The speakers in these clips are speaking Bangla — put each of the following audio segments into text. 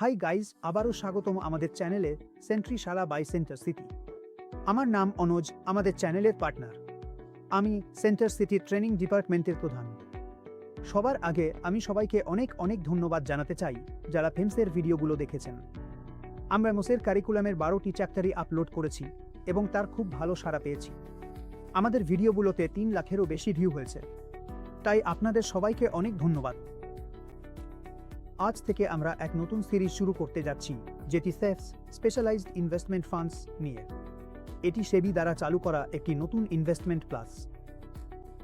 হাই গাইজ আবারও স্বাগতম আমাদের চ্যানেলে সেন্ট্রি শালা বাই সেন্টার সিটি আমার নাম অনুজ, আমাদের চ্যানেলের পার্টনার আমি সেন্টার সিটি ট্রেনিং ডিপার্টমেন্টের প্রধান। সবার আগে আমি সবাইকে অনেক অনেক ধন্যবাদ জানাতে চাই, যারা ফেন্সের ভিডিওগুলো দেখেছেন। আমরা মোসের কারিকুলামের বারোটি চ্যাপ্টারই আপলোড করেছি এবং তার খুব ভালো সাড়া পেয়েছি। আমাদের ভিডিওগুলোতে তিন লাখেরও বেশি ভিউ হয়েছে। তাই আপনাদের সবাইকে অনেক ধন্যবাদ। আজ থেকে আমরা এক নতুন সিরিজ শুরু করতে যাচ্ছি, যেটি সেফস স্পেশালাইজড ইনভেস্টমেন্ট ফান্ডস নিয়ে। এটি সেবি দ্বারা চালু করা একটি নতুন ইনভেস্টমেন্ট প্লাস।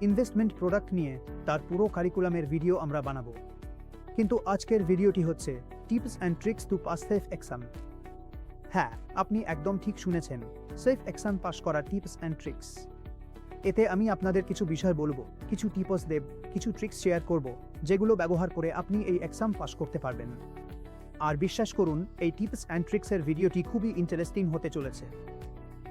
ইনভেস্টমেন্ট প্রোডাক্ট নিয়ে তার পুরো কারিকুলামের ভিডিও আমরা বানাবো। কিন্তু আজকের ভিডিওটি হচ্ছে tips and tricks to pass SIF exam. হ্যাঁ আপনি একদম ঠিক শুনেছেন, সেফ এক্সাম পাস করা টিপস অ্যান্ড ট্রিক্স। এতে আমি আপনাদের কিছু বিষয় বলব, কিছু টিপস দেব, কিছু ট্রিক্স শেয়ার করব। যেগুলো ব্যবহার করে আপনি এই এক্সাম পাস করতে পারবেন। আর বিশ্বাস করুন, এই টিপস অ্যান্ড ট্রিক্সের ভিডিওটি খুবই ইন্টারেস্টিং হতে চলেছে।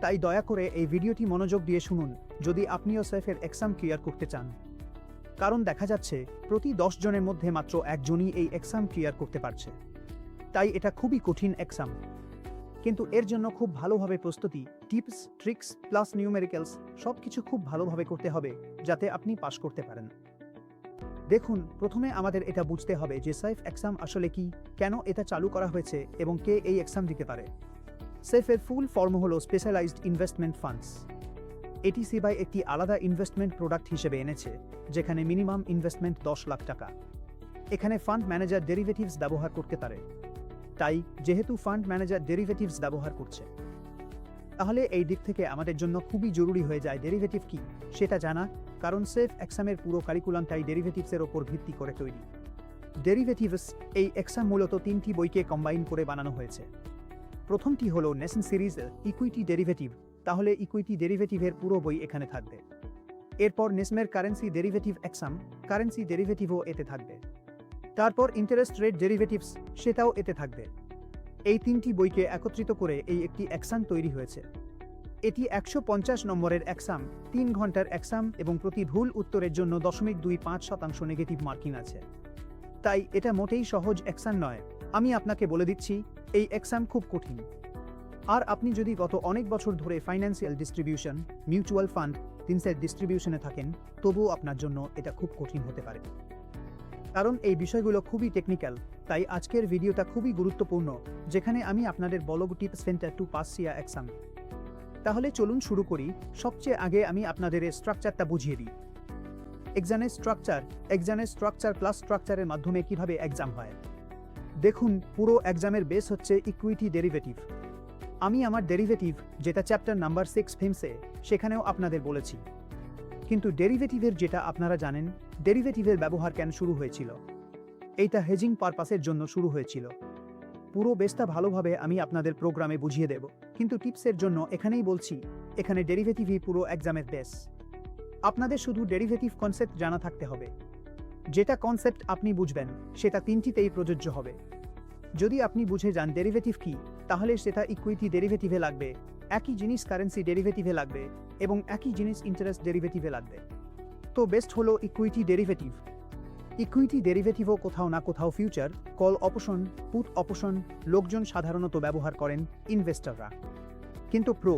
তাই দয়া করে এই ভিডিওটি মনোযোগ দিয়ে শুনুন, যদি আপনিও সেফের এক্সাম ক্লিয়ার করতে চান। কারণ দেখা যাচ্ছে, প্রতি দশ জনের মধ্যে মাত্র একজনই এই এক্সাম ক্লিয়ার করতে পারছে। তাই এটা খুবই কঠিন এক্সাম কিন্তু এর জন্য খুব ভালোভাবে প্রস্তুতি টিপস ট্রিক্স প্লাস নিউমেরিক্যালস সব কিছু খুব ভালোভাবে করতে হবে, যাতে আপনি পাশ করতে পারেন। দেখুন, প্রথমে আমাদের এটা বুঝতে হবে যে সাইফ এক্সাম আসলে কি, কেন এটা চালু করা হয়েছে এবং কে এই এক্সাম দিতে পারে। সেফের ফুল ফর্ম হল স্পেশালাইজড ইনভেস্টমেন্ট ফান্ডস এটি সিবাই একটি আলাদা ইনভেস্টমেন্ট প্রোডাক্ট হিসেবে এনেছে, যেখানে মিনিমাম ইনভেস্টমেন্ট দশ লাখ টাকা। এখানে ফান্ড ম্যানেজার ডেরিভেটিভস ব্যবহার করতে পারে। তাই, যেহেতু ফান্ড ম্যানেজার ডেরিভেটিভস ব্যবহার করছে। তাহলে এই দিক থেকে আমাদের জন্য খুবই জরুরি হয়ে যায় ডেরিভেটিভ কি, সেটা জানা কারণ সেফ এক্সামের পুরো কারিকুলামটাই ডেরিভেটিভসের ওপর ভিত্তি করে তৈরি। ডেরিভেটিভস এই এক্সাম মূলত তিনটি বইকে কম্বাইন করে বানানো হয়েছে। প্রথমটি হলো নেশন সিরিজ ইকুইটি ডেরিভেটিভ, তাহলে ইকুইটি ডেরিভেটিভের পুরো বই এখানে থাকবে। এরপর নেসমের কারেন্সি ডেরিভেটিভ এক্সাম, কারেন্সি ডেরিভেটিভও এতে থাকবে। তারপর ইন্টারেস্ট রেট ডেরিভেটিভস, সেটাও এতে থাকবে। এই তিনটি বইকে একত্রিত করে এই একটি এক্সাম তৈরি হয়েছে। এটি একশো পঞ্চাশ নম্বরের এক্সাম, তিন ঘণ্টার এক্সাম এবং প্রতি ভুল উত্তরের জন্য দশমিক দুই পাঁচ শতাংশ নেগেটিভ মার্কিং আছে। তাই এটা মোটেই সহজ এক্সাম নয়। আমি আপনাকে বলে দিচ্ছি, এই এক্সাম খুব কঠিন। আর আপনি যদি গত অনেক বছর ধরে ফাইন্যান্সিয়াল ডিস্ট্রিবিউশন, মিউচুয়াল ফান্ড, তিনসের ডিস্ট্রিবিউশনে থাকেন, তবুও আপনার জন্য এটা খুব কঠিন হতে পারে। কারণ এই বিষয়গুলো খুবই টেকনিক্যাল, তাই আজকের ভিডিওটা খুবই গুরুত্বপূর্ণ, যেখানে আমি আপনাদের বলব tips center to pass SIF exam. তাহলে চলুন শুরু করি। সবচেয়ে আগে আমি আপনাদের স্ট্রাকচারটা বুঝিয়ে দিই। এক্সামের স্ট্রাকচার এক্সামের স্ট্রাকচার প্লাস স্ট্রাকচারের মাধ্যমে কীভাবে এক্সাম হয়। দেখুন, পুরো এক্সামের বেস হচ্ছে ইকুইটি ডেরিভেটিভ আমি আমার ডেরিভেটিভ যেটা চ্যাপ্টার নাম্বার সিক্স ফিমসে সেখানেও আপনাদের বলেছি। কিন্তু ডেরিভেটিভের যেটা আপনারা জানেন ডেরিভেটিভের ব্যবহার কেন শুরু হয়েছিল? এইটা হেজিং পারপাসের জন্য শুরু হয়েছিল। পুরো বেসটা ভালোভাবে আমি আপনাদের প্রোগ্রামে বুঝিয়ে দেব। কিন্তু টিপসের জন্য এখানেই বলছি, এখানে ডেরিভেটিভই পুরো এক্সামের বেস। আপনাদের শুধু ডেরিভেটিভ কনসেপ্ট জানা থাকতে হবে। যেটা কনসেপ্ট আপনি বুঝবেন, সেটা তিনটিতেই প্রযোজ্য হবে। যদি আপনি বুঝে যান ডেরিভেটিভ কি, তাহলে সেটা ইকুইটি ডেরিভেটিভে লাগবে, একই জিনিস কারেন্সি ডেরিভেটিভে লাগবে, এবং একই জিনিস ইন্টারেস্ট ডেরিভেটিভে লাগবে। তো বেস্ট হলো ইকুইটি ডেরিভেটিভ ইকুইটি ডেরিভেটিভও কোথাও না কোথাও future call option put option লোকজন সাধারণত ব্যবহার করেন ইনভেস্টররা কিন্তু প্রো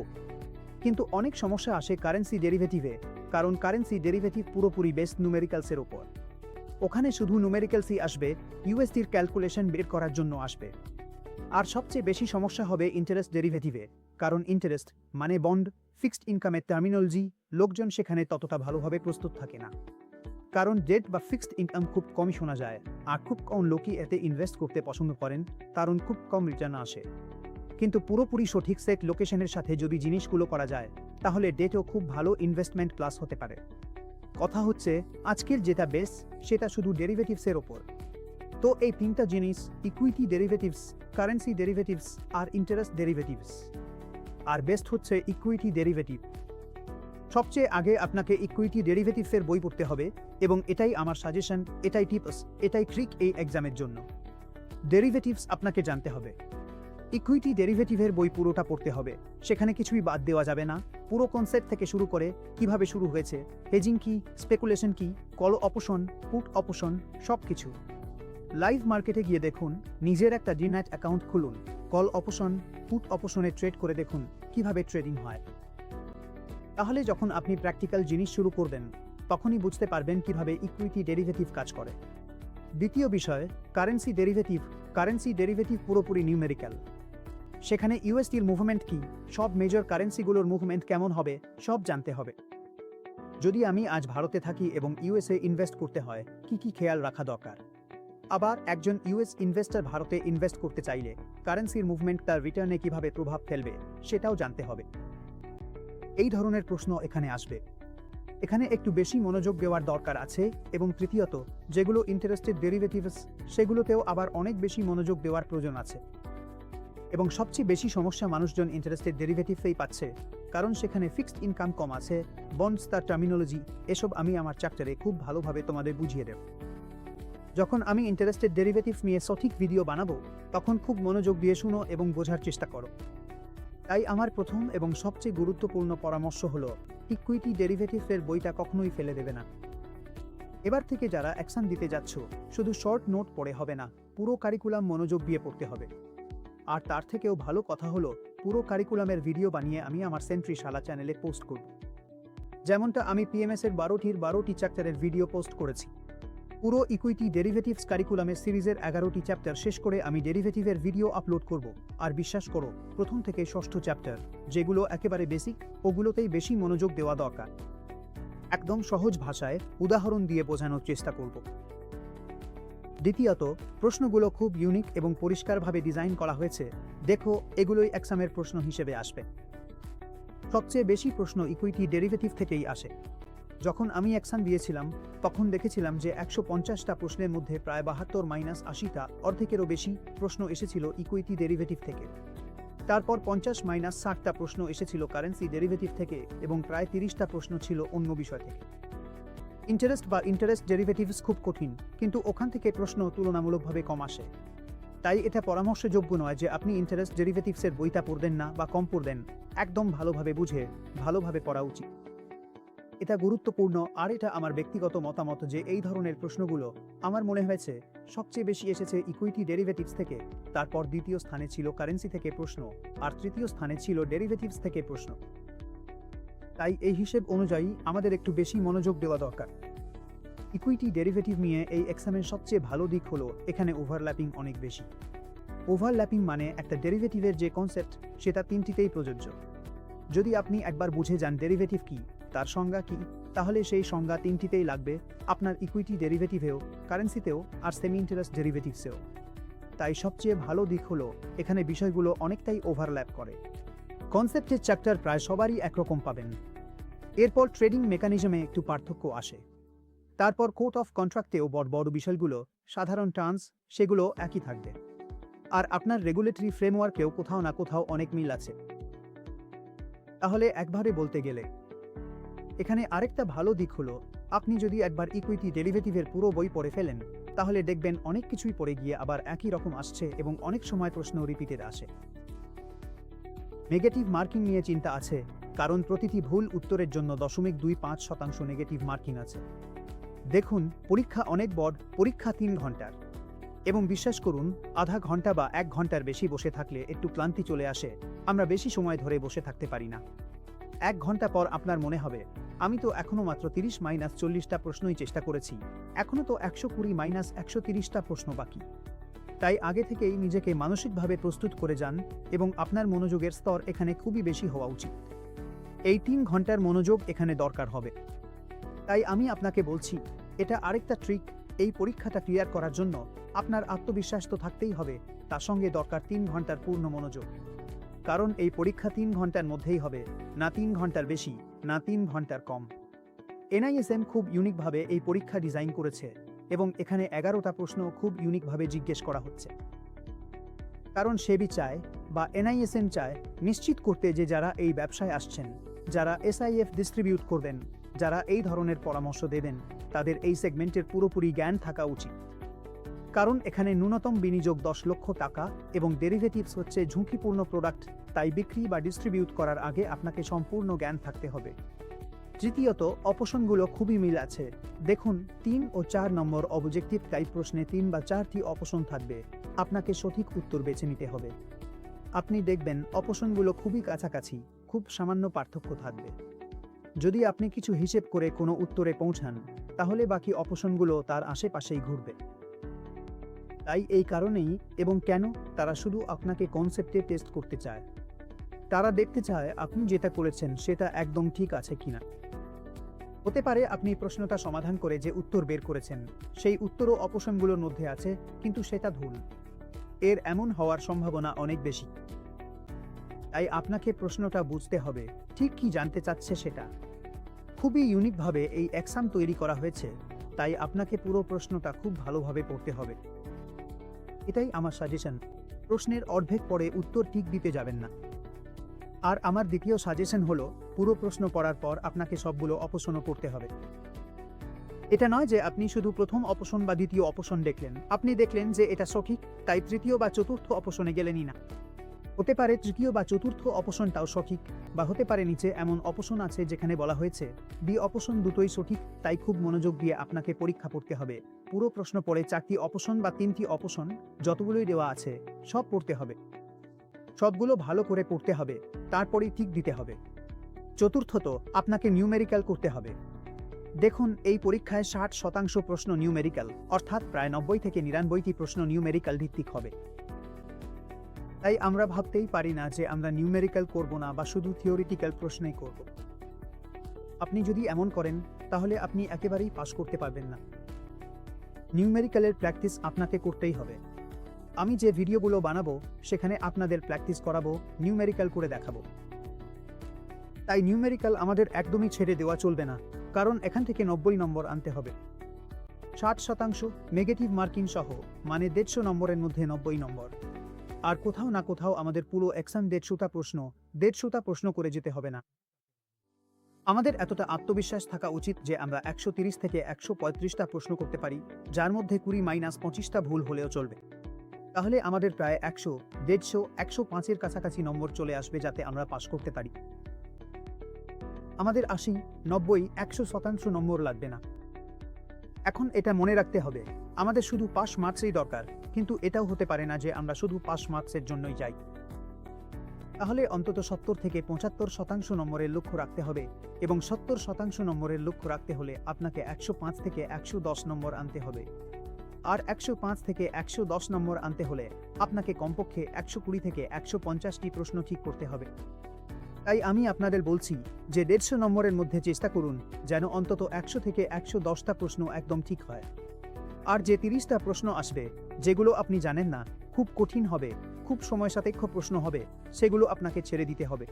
কিন্তু অনেক সমস্যা আসে কারেন্সি ডেরিভেটিভে কারণ কারেন্সি ডেরিভেটিভ পুরোপুরি বেস্ট নুমেরিক্যালসের ওপর ওখানে শুধু নুমেরিক্যালসই আসবে ইউএসডির ক্যালকুলেশন বের করার জন্য আসবে। আর সবচেয়ে বেশি সমস্যা হবে ইন্টারেস্ট ডেরিভেটিভে কারণ ইন্টারেস্ট মানে বন্ড ফিক্সড ইনকামের টার্মিনোলজি লোকজন সেখানে ততটা ভালোভাবে প্রস্তুত থাকে না। কারণ ডেট বা ফিক্সড ইনকাম খুব কমই শোনা যায়। আর খুব কম লোকই এতে ইনভেস্ট করতে পছন্দ করেন, কারণ খুব কম রিটার্ন আসে। কিন্তু পুরোপুরি সঠিক সেট লোকেশনের সাথে যদি জিনিসগুলো করা যায়, তাহলে ডেটও খুব ভালো ইনভেস্টমেন্ট প্লাস হতে পারে। কথা হচ্ছে, আজকের যেটা বেস সেটা শুধু ডেরিভেটিভসের ওপর। তো এই তিনটা জিনিস ইকুইটি ডেরিভেটিভস কারেন্সি ডেরিভেটিভস আর ইন্টারেস্ট ডেরিভেটিভস আর বেস্ট হচ্ছে ইকুইটি ডেরিভেটিভ সবচেয়ে আগে আপনাকে ইকুইটি ডেরিভেটিভসের বই পড়তে হবে এবং এটাই আমার সাজেশন এটাই টিপস এটাই ট্রিক এই এক্সামের জন্য। ডেরিভেটিভস আপনাকে জানতে হবে। ইকুইটি ডেরিভেটিভের বই পুরোটা পড়তে হবে। সেখানে কিছুই বাদ দেওয়া যাবে না। পুরো কনসেপ্ট থেকে শুরু করে কীভাবে শুরু হয়েছে হেজিং কি স্পেকুলেশন কি কল অপশন পুট অপশন সব কিছু লাইভ মার্কেটে গিয়ে দেখুন, নিজের একটা ডিনাইট অ্যাকাউন্ট খুলুন। কল অপশন পুট অপশনে ট্রেড করে দেখুন, কীভাবে ট্রেডিং হয়। তাহলে যখন আপনি প্র্যাকটিক্যাল জিনিস শুরু করবেন, তখনই বুঝতে পারবেন কীভাবে ইকুইটি ডেরিভেটিভ কাজ করে। দ্বিতীয় বিষয় কারেন্সি ডেরিভেটিভ কারেন্সি ডেরিভেটিভ পুরোপুরি নিউমেরিক্যাল সেখানে ইউএসডির মুভমেন্ট কি, সব মেজর কারেন্সিগুলোর মুভমেন্ট কেমন হবে, সব জানতে হবে। যদি আমি আজ ভারতে থাকি এবং ইউএসএ ইনভেস্ট করতে হয়, কি কি খেয়াল রাখা দরকার? আবার একজন ইউএস ইনভেস্টর ভারতে ইনভেস্ট করতে চাইলে কারেন্সির মুভমেন্ট তার রিটার্নে কীভাবে প্রভাব ফেলবে, সেটাও জানতে হবে। এই ধরনের প্রশ্ন এখানে আসবে। এখানে একটু বেশি মনোযোগ দেওয়ার দরকার আছে এবং তৃতীয়ত, যেগুলো ইন্টারেস্টেড ডেরিভেটিভস সেগুলোতেও আবার অনেক বেশি মনোযোগ দেওয়ার প্রয়োজন আছে। এবং সবচেয়ে বেশি সমস্যা মানুষজন ইন্টারেস্টেড ডেরিভেটিভেই পাচ্ছে, কারণ সেখানে ফিক্সড ইনকাম কম আছে বন্ডস তার টার্মিনোলজি এসব আমি আমার চ্যাপ্টারে খুব ভালোভাবে তোমাদের বুঝিয়ে দেব। যখন আমি ইন্টারেস্টেড ডেরিভেটিভ নিয়ে সঠিক ভিডিও বানাবো, তখন খুব মনোযোগ দিয়ে শুনো এবং বোঝার চেষ্টা করো। তাই আমার প্রথম এবং সবচেয়ে গুরুত্বপূর্ণ পরামর্শ হলো ইকুইটি ডেরিভেটিভের বইটা কখনোই ফেলে দেবে না। এবার থেকে যারা অ্যাকশন দিতে যাচ্ছ, শুধু শর্ট নোট পড়ে হবে না, পুরো কারিকুলাম মনোযোগ দিয়ে পড়তে হবে। আর তার থেকেও ভালো কথা হলো, পুরো কারিকুলামের ভিডিও বানিয়ে আমি আমার সেন্ট্রি শালা চ্যানেলে পোস্ট করব। যেমনটা আমি পিএমএস এর বারোটির বারোটি চ্যাপ্টারের ভিডিও পোস্ট করেছি। পুরো ইকুইটি ডেরিভেটিভস কারিকুলামের সিরিজের এগারোটি চ্যাপ্টার শেষ করে আমি ডেরিভেটিভের ভিডিও আপলোড করব। আর বিশ্বাস করো, প্রথম থেকে ষষ্ঠ চ্যাপ্টার যেগুলো একেবারে বেসিক ওগুলোতেই বেশি মনোযোগ দেওয়া দরকার। একদম সহজ ভাষায় উদাহরণ দিয়ে বোঝানোর চেষ্টা করব। দ্বিতীয়ত, প্রশ্নগুলো খুব ইউনিক এবং পরিষ্কারভাবে ডিজাইন করা হয়েছে। দেখো, এগুলোই এক্সামের প্রশ্ন হিসেবে আসবে। সবচেয়ে বেশি প্রশ্ন ইকুইটি ডেরিভেটিভ থেকেই আসে। যখন আমি অ্যাকশন দিয়েছিলাম, তখন দেখেছিলাম যে একশো পঞ্চাশটা প্রশ্নের মধ্যে প্রায় বাহাত্তর মাইনাস আশিটা অর্ধেকেরও বেশি প্রশ্ন এসেছিল ইকুইটি ডেরিভেটিভ থেকে। তারপর পঞ্চাশ মাইনাস ষাটটা প্রশ্ন এসেছিল কারেন্সি ডেরিভেটিভ থেকে এবং প্রায় তিরিশটা প্রশ্ন ছিল অন্য বিষয় থেকে। ইন্টারেস্ট বা ইন্টারেস্ট ডেরিভেটিভস খুব কঠিন, কিন্তু ওখান থেকে প্রশ্ন তুলনামূলকভাবে কম আসে। তাই এটা পরামর্শযোগ্য নয় যে আপনি ইন্টারেস্ট ডেরিভেটিভসের বইটা পড়বেন না বা কম পড়বেন। একদম ভালোভাবে বুঝে, ভালোভাবে পড়া উচিত। এটা গুরুত্বপূর্ণ আর এটা আমার ব্যক্তিগত মতামত যে এই ধরনের প্রশ্নগুলো আমার মনে হয়েছে সবচেয়ে বেশি এসেছে ইকুইটি ডেরিভেটিভস থেকে। তারপর দ্বিতীয় স্থানে ছিল কারেন্সি থেকে প্রশ্ন, আর তৃতীয় স্থানে ছিল ডেরিভেটিভস থেকে প্রশ্ন। তাই এই হিসেব অনুযায়ী আমাদের একটু বেশি মনোযোগ দেওয়া দরকার। ইকুইটি ডেরিভেটিভ নিয়ে এই এক্সামের সবচেয়ে ভালো দিক হলো এখানে ওভারল্যাপিং অনেক বেশি। ওভারল্যাপিং মানে একটা ডেরিভেটিভের যে কনসেপ্ট সেটা তিনটিতেই প্রযোজ্য। যদি আপনি একবার বুঝে যান ডেরিভেটিভ কি তার সংজ্ঞা কি? তাহলে সেই সংজ্ঞা তিনটিতেই লাগবে, আপনার ইকুইটি ডেরিভেটিভেও কারেন্সিতেও আর সেমি ইন্টারেস্ট ডেরিভেটিভসেও তাই সবচেয়ে ভালো দিক হলো, এখানে বিষয়গুলো অনেকটাই ওভারল্যাপ করে। কনসেপ্টের চ্যাপ্টার প্রায় সবারই একরকম পাবেন। এরপর ট্রেডিং মেকানিজমে একটু পার্থক্য আসে। তারপর কোর্ট অফ কন্ট্রাক্টেও বড় বড় বিষয়গুলো, সাধারণ টার্মস সেগুলো একই থাকবে। আর আপনার রেগুলেটরি ফ্রেমওয়ার্কেও কোথাও না কোথাও অনেক মিল আছে। তাহলে একবারে বলতে গেলে এখানে আরেকটা ভালো দিক হলো, আপনি যদি একবার ইকুইটি ডেরিভেটিভের পুরো বই পড়ে ফেলেন, তাহলে দেখবেন অনেক কিছুই পড়ে গিয়ে আবার একই রকম আসছে এবং অনেক সময় প্রশ্ন রিপিটেড আসে। নেগেটিভ মার্কিং নিয়ে চিন্তা আছে, কারণ প্রতিটি ভুল উত্তরের জন্য দশমিক দুই পাঁচ শতাংশ নেগেটিভ মার্কিং আছে। দেখুন, পরীক্ষা অনেক বড়, পরীক্ষা তিন ঘণ্টার। এবং বিশ্বাস করুন, আধা ঘণ্টা বা এক ঘণ্টার বেশি বসে থাকলে একটু ক্লান্তি চলে আসে, আমরা বেশি সময় ধরে বসে থাকতে পারি না। এক ঘণ্টা পর আপনার মনে হবে, আমি তো এখনও মাত্র তিরিশ মাইনাস চল্লিশটা প্রশ্নই চেষ্টা করেছি, এখনও তো একশো কুড়ি মাইনাস একশো তিরিশটা প্রশ্ন বাকি। তাই আগে থেকেই নিজেকে মানসিকভাবে প্রস্তুত করে যান এবং আপনার মনোযোগের স্তর এখানে খুবই বেশি হওয়া উচিত। এই তিন ঘণ্টার মনোযোগ এখানে দরকার হবে। তাই আমি আপনাকে বলছি, এটা আরেকটা ট্রিক এই পরীক্ষাটা ক্লিয়ার করার জন্য আপনার আত্মবিশ্বাস তো থাকতেই হবে, তার সঙ্গে দরকার তিন ঘণ্টার পূর্ণ মনোযোগ। কারণ এই পরীক্ষা তিন ঘণ্টার মধ্যেই হবে, না তিন ঘণ্টার বেশি, না তিন ঘণ্টার কম। এনআইএসএম খুব ইউনিকভাবে এই পরীক্ষা ডিজাইন করেছে এবং এখানে এগারোটা প্রশ্ন খুব ইউনিকভাবে জিজ্ঞেস করা হচ্ছে। কারণ সেবি চায় বা এনআইএসএম চায় নিশ্চিত করতে যে যারা এই ব্যবসায় আসছেন, যারা এসআইএফ ডিস্ট্রিবিউট করবেন, যারা এই ধরনের পরামর্শ দেবেন, তাদের এই সেগমেন্টের পুরোপুরি জ্ঞান থাকা উচিত। কারণ এখানে ন্যূনতম বিনিয়োগ দশ লক্ষ টাকা এবং ডেরিভেটিভস হচ্ছে ঝুঁকিপূর্ণ প্রোডাক্ট, তাই বিক্রি বা ডিস্ট্রিবিউট করার আগে আপনাকে সম্পূর্ণ জ্ঞান থাকতে হবে। তৃতীয়ত, অপশনগুলো খুবই মিল আছে। দেখুন, তিন ও চার নম্বর অবজেক্টিভ টাইপ প্রশ্নে তিন বা চারটি অপশন থাকবে। আপনাকে সঠিক উত্তর বেছে নিতে হবে। আপনি দেখবেন, অপশনগুলো খুবই কাছাকাছি, খুব সামান্য পার্থক্য থাকবে। যদি আপনি কিছু হিসেব করে কোনো উত্তরে পৌঁছান, তাহলে বাকি অপশনগুলো তার আশেপাশেই ঘুরবে। তাই এই কারণেই এবং কেন তারা শুধু আপনাকে কনসেপ্টে টেস্ট করতে চায়। তারা দেখতে চায় আপনি যেটা করেছেন সেটা একদম ঠিক আছে কিনা। হতে পারে আপনি প্রশ্নটা সমাধান করে যে উত্তর বের করেছেন, সেই উত্তরও অপশনগুলোর মধ্যে আছে, কিন্তু সেটা ভুল। এর এমন হওয়ার সম্ভাবনা অনেক বেশি। তাই আপনাকে প্রশ্নটা বুঝতে হবে, ঠিক কি জানতে চাচ্ছে সেটা। খুবই ইউনিকভাবে এই এক্সাম তৈরি করা হয়েছে, তাই আপনাকে পুরো প্রশ্নটা খুব ভালোভাবে পড়তে হবে। এটাই আমার সাজেশন প্রশ্নের অর্ধেক পরে উত্তর ঠিক দিতে যাবেন না। আর আমার দ্বিতীয় সাজেশন হলো, পুরো প্রশ্ন পড়ার পর আপনাকে সবগুলো অপশনও পড়তে হবে। এটা নয় যে আপনি শুধু প্রথম অপশন বা দ্বিতীয় অপশন দেখলেন। আপনি দেখলেন যে এটা সঠিক, তাই তৃতীয় বা চতুর্থ অপশনে গেলেনই না। হতে পারে তৃতীয় বা চতুর্থ অপশনটাও সঠিক, বা হতে পারে নিচে এমন অপশন আছে যেখানে বলা হয়েছে, বি অপশন দুটোই সঠিক, তাই খুব মনোযোগ দিয়ে আপনাকে পরীক্ষা পড়তে হবে। পুরো প্রশ্ন পড়ে চারটি অপশন বা তিনটি অপশন যতগুলোই দেওয়া আছে, সব পড়তে হবে। সবগুলো ভালো করে পড়তে হবে, তারপরেই ঠিক দিতে হবে। চতুর্থত, আপনাকে নিউমেরিক্যাল করতে হবে। দেখুন, এই পরীক্ষায় ষাট শতাংশ প্রশ্ন নিউমেরিক্যাল অর্থাৎ প্রায় নব্বই থেকে নিরানব্বইটি প্রশ্ন নিউমেরিক্যাল ভিত্তিক হবে। তাই আমরা ভাবতেই পারি না যে আমরা নিউমেরিক্যাল করব না বা শুধু থিওরিটিক্যাল প্রশ্নই করব। আপনি যদি এমন করেন, তাহলে আপনি একেবারেই পাশ করতে পারবেন না। নিউমেরিক্যালের প্র্যাকটিস আপনাকে করতেই হবে। আমি যে ভিডিওগুলো বানাবো, সেখানে আপনাদের প্র্যাকটিস করাবো, নিউমেরিক্যাল করে দেখাবো। তাই নিউমেরিক্যাল আমাদের একদমই ছেড়ে দেওয়া চলবে না, কারণ এখান থেকে নব্বই নম্বর আনতে হবে। ষাট শতাংশ নেগেটিভ মার্কিং সহ মানে দেড়শো নম্বরের মধ্যে নব্বই নম্বর। আর কোথাও না কোথাও আমাদের পুরো এক্সাম দেড়শোটা প্রশ্ন দেড়শোটা প্রশ্ন করে যেতে হবে না। আমাদের এতটা আত্মবিশ্বাস থাকা উচিত যে আমরা একশো থেকে একশো পঁয়ত্রিশটা প্রশ্ন করতে পারি, যার মধ্যে কুড়ি মাইনাস পঁচিশটা ভুল হলেও চলবে। তাহলে আমাদের প্রায় একশো, দেড়শো, একশো পাঁচের কাছাকাছি নম্বর চলে আসবে যাতে আমরা পাশ করতে পারি। আমাদের আশি, নব্বই, একশো শতাংশ নম্বর লাগবে না। এখন এটা মনে রাখতে হবে, আমাদের শুধু পাস মার্কসই দরকার, কিন্তু এটাও হতে পারে না যে আমরা শুধু পাস মার্কসের জন্যই যাই। তাহলে অন্তত সত্তর থেকে পঁচাত্তর শতাংশ নম্বরের লক্ষ্য রাখতে হবে এবং সত্তর শতাংশ নম্বরের লক্ষ্য রাখতে হলে আপনাকে একশো পাঁচ থেকে একশো দশ নম্বর আনতে হবে। আর একশো পাঁচ থেকে একশো দশ নম্বর আনতে হলে আপনাকে কমপক্ষে একশো কুড়ি থেকে একশো পঞ্চাশটি প্রশ্ন ঠিক করতে হবে। তাই আমি আপনাদের বলছি যে দেড়শো নম্বরের মধ্যে চেষ্টা করুন যেন অন্তত একশো থেকে একশো দশটা প্রশ্ন একদম ঠিক হয়। আর যে তিরিশটা প্রশ্ন আসবে, যেগুলো আপনি জানেন না খুব কঠিন হবে, খুব সময় সাপেক্ষ প্রশ্ন হবে, সেগুলো আপনাকে ছেড়ে দিতে হবে।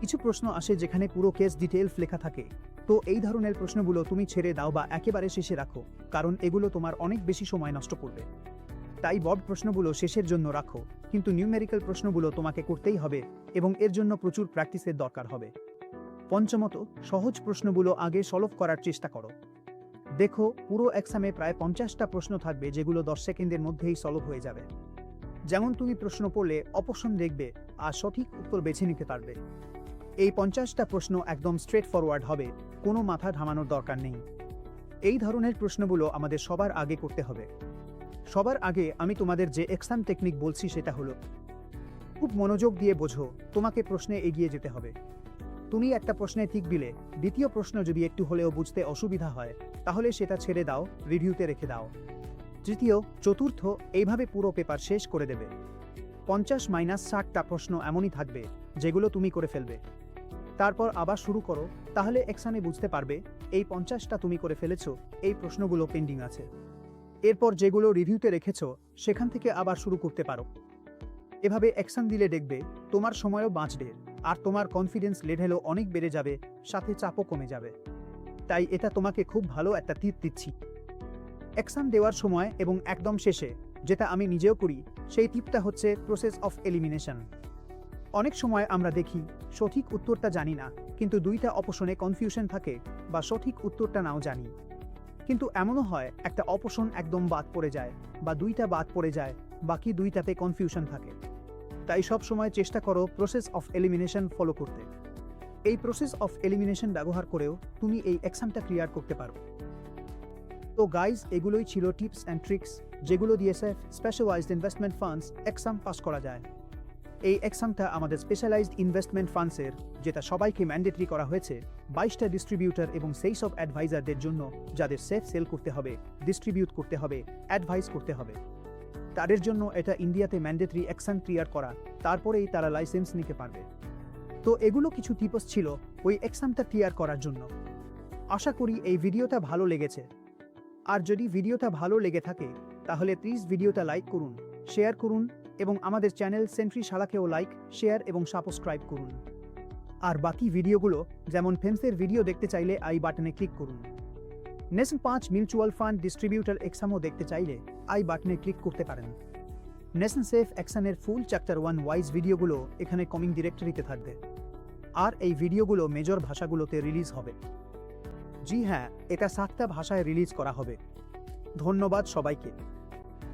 কিছু প্রশ্ন আসে যেখানে পুরো কেস ডিটেলস লেখা থাকে। তো এই ধরনের প্রশ্নগুলো তুমি ছেড়ে দাও বা একেবারে শেষে রাখো, কারণ এগুলো তোমার অনেক বেশি সময় নষ্ট করবে। তাই বড প্রশ্নগুলো শেষের জন্য রাখো, কিন্তু নিউমেরিক্যাল প্রশ্নগুলো তোমাকে করতেই হবে এবং এর জন্য প্রচুর প্র্যাকটিসের দরকার হবে। পঞ্চমত, সহজ প্রশ্নগুলো আগে সলভ করার চেষ্টা করো। দেখো, পুরো এক্সামে প্রায় পঞ্চাশটা প্রশ্ন থাকবে যেগুলো দশ সেকেন্ডের মধ্যেই সলভ হয়ে যাবে। যেমন তুমি প্রশ্ন পড়লে অপশন দেখবে আর সঠিক উত্তর বেছে নিতে পারবে। এই পঞ্চাশটা প্রশ্ন একদম স্ট্রেট ফরওয়ার্ড হবে, কোনো মাথা ঘামানোর দরকার নেই। এই ধরনের প্রশ্নগুলো আমাদের সবার আগে করতে হবে। সবার আগে আমি তোমাদের যে এক্সাম টেকনিক বলছি সেটা হলো, খুব মনোযোগ দিয়ে বোঝো, তোমাকে প্রশ্নে এগিয়ে যেতে হবে। তুমি একটা প্রশ্নে ঠিক দিলে। দ্বিতীয় প্রশ্ন যদি একটু হলেও বুঝতে অসুবিধা হয়, তাহলে সেটা ছেড়ে দাও, রিভিউতে রেখে দাও। তৃতীয়, চতুর্থ, এইভাবে পুরো পেপার শেষ করে দেবে। পঞ্চাশ মাইনাস ষাটটা প্রশ্ন এমনই থাকবে, যেগুলো তুমি করে ফেলবে। তারপর আবার শুরু করো, তাহলে এক্সামে বুঝতে পারবে, এই পঞ্চাশটা তুমি করে ফেলেছো, এই প্রশ্নগুলো পেন্ডিং আছে। এরপর যেগুলো রিভিউতে রেখেছ, সেখান থেকে আবার শুরু করতে পারো। এভাবে অ্যাকশন দিলে দেখবে, তোমার সময়ও বাঁচবে। আর তোমার কনফিডেন্স লেভেলও অনেক বেড়ে যাবে, সাথে চাপও কমে যাবে। তাই এটা তোমাকে খুব ভালো একটা টিপ দিচ্ছি। এক্সাম দেওয়ার সময় এবং একদম শেষে, যেটা আমি নিজেও করি, সেই টিপটা হচ্ছে প্রসেস অফ এলিমিনেশন অনেক সময় আমরা দেখি, সঠিক উত্তরটা জানি না, কিন্তু দুইটা অপশনে কনফিউশন থাকে বা সঠিক উত্তরটা নাও জানি। কিন্তু এমনও হয়, একটা অপশন একদম বাদ পড়ে যায় বা দুইটা বাদ পড়ে যায়, বাকি দুইটাতে কনফিউশন থাকে। তাই সব সময় চেষ্টা করো প্রসেস অফ এলিমিনেশন ফলো করতে। এই প্রসেস অফ এলিমিনেশন ব্যবহার করেও তুমি এই এক্সামটা ক্লিয়ার করতে পারো। তো গাইজ এগুলোই ছিল টিপস অ্যান্ড ট্রিক্স যেগুলো দিয়ে specialized investment funds exam pass করা যায়। এই এক্সামটা আমাদের স্পেশালাইজড ইনভেস্টমেন্ট ফান্ডসের যেটা সবাইকে ম্যান্ডেটরি করা হয়েছে, বাইশটা ডিস্ট্রিবিউটার এবং সেই সব অ্যাডভাইজারদের জন্য যাদের সেফ সেল করতে হবে ডিস্ট্রিবিউট করতে হবে অ্যাডভাইস করতে হবে। তাদের জন্য এটা ইন্ডিয়াতে ম্যান্ডেটরি এক্সাম ক্লিয়ার করা, তারপরেই তারা লাইসেন্স নিতে পারবে। তো এগুলো কিছু টিপস ছিল ওই এক্সামটা ক্লিয়ার করার জন্য। আশা করি এই ভিডিওটা ভালো লেগেছে। আর যদি ভিডিওটা ভালো লেগে থাকে, তাহলে প্লিজ ভিডিওটা লাইক করুন শেয়ার করুন এবং আমাদের চ্যানেল সেন্ট্রি শালাকেও লাইক শেয়ার এবং সাবস্ক্রাইব করুন। আর বাকি ভিডিওগুলো, যেমন ফেন্সের ভিডিও দেখতে চাইলে আই বাটনে ক্লিক করুন। নেশন পাঁচ মিউচুয়াল ফান্ড ডিস্ট্রিবিউটার এক্সামও দেখতে চাইলে আই বাটনে ক্লিক করতে পারেন। নেশন সেফ অ্যাকশনের ফুল চ্যাপ্টার ওয়ান ওয়াইজ ভিডিওগুলো এখানে কমিং ডিরেক্টরিতে থাকবে। আর এই ভিডিওগুলো মেজর ভাষাগুলোতে রিলিজ হবে। জি হ্যাঁ এটা সাতটা ভাষায় রিলিজ করা হবে। ধন্যবাদ সবাইকে।